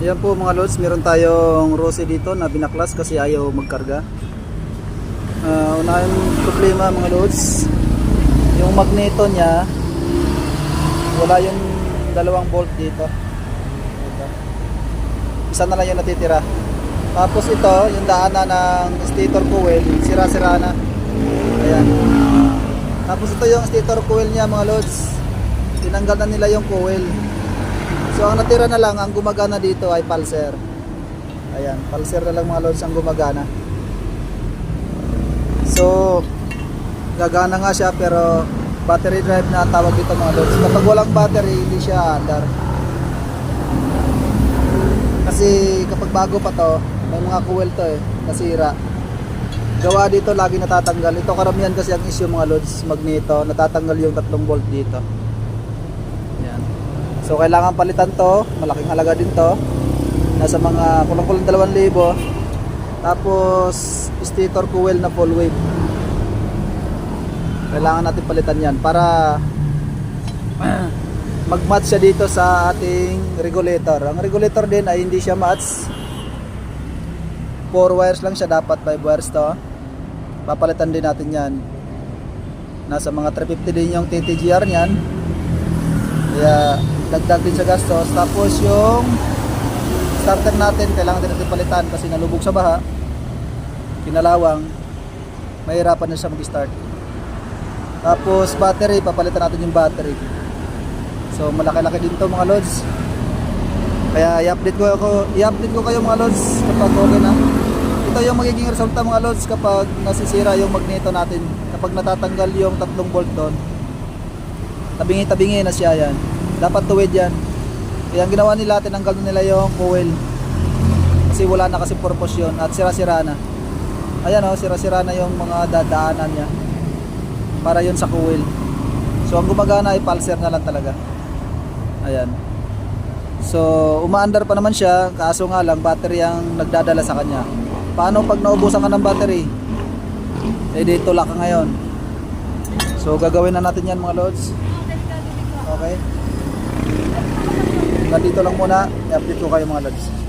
Yan po mga lods, meron tayong Rosy dito na binaklas kasi ayaw magkarga. Uh, unahin problema mga lods, yung magneto niya, wala yung dalawang bolt dito. Ito. Isa na lang yung natitira. Tapos ito, yung daanan ng stator coil, sira-sira na. Ayan. Tapos ito yung stator coil niya mga lods. Tinanggal na nila yung coil. So ang natira na lang, ang gumagana dito ay pulser. Ayan, pulser na lang mga lods ang gumagana. So, gagana nga siya pero battery drive na tawag dito mga lods. Kapag walang battery, hindi siya andar. Kasi kapag bago pa to, may mga coil to eh, nasira. Gawa dito lagi natatanggal. Ito karamihan kasi ang issue mga lods, magneto, natatanggal yung tatlong bolt dito. So kailangan palitan to, malaking halaga din to. Nasa mga kulang-kulang 2,000. Tapos stator coil na full wave. Kailangan natin palitan 'yan para mag-match siya dito sa ating regulator. Ang regulator din ay hindi siya match. 4 wires lang siya dapat 5 wires to. Papalitan din natin 'yan. Nasa mga 350 din yung TTGR niyan. Kaya dagdag din sa gastos. Tapos yung starter natin, kailangan din natin palitan kasi nalubog sa baha. Kinalawang, mahirapan na siya mag-start. Tapos battery, papalitan natin yung battery. So malaki-laki din to mga lods. Kaya i-update ko ako, i-update ko kayo mga lods kapag okay na. Ito yung magiging resulta mga lods kapag nasisira yung magneto natin. Kapag natatanggal yung tatlong bolt doon. Tabingi-tabingi na siya yan. Dapat tuwid yan. Kaya ang ginawa nila, tinanggal na nila yung coil. Kasi wala na kasi purpose yun at sira-sira na. Ayan o, sira-sira na yung mga dadaanan niya. Para yun sa coil. So ang gumagana ay pulser na lang talaga. Ayan. So umaandar pa naman siya, kaso nga lang battery ang nagdadala sa kanya. Paano pag naubusan ka ng battery? Eh dito ka ngayon. So gagawin na natin yan mga lods. Okay. Nandito lang muna. I-update ko kayo mga lods.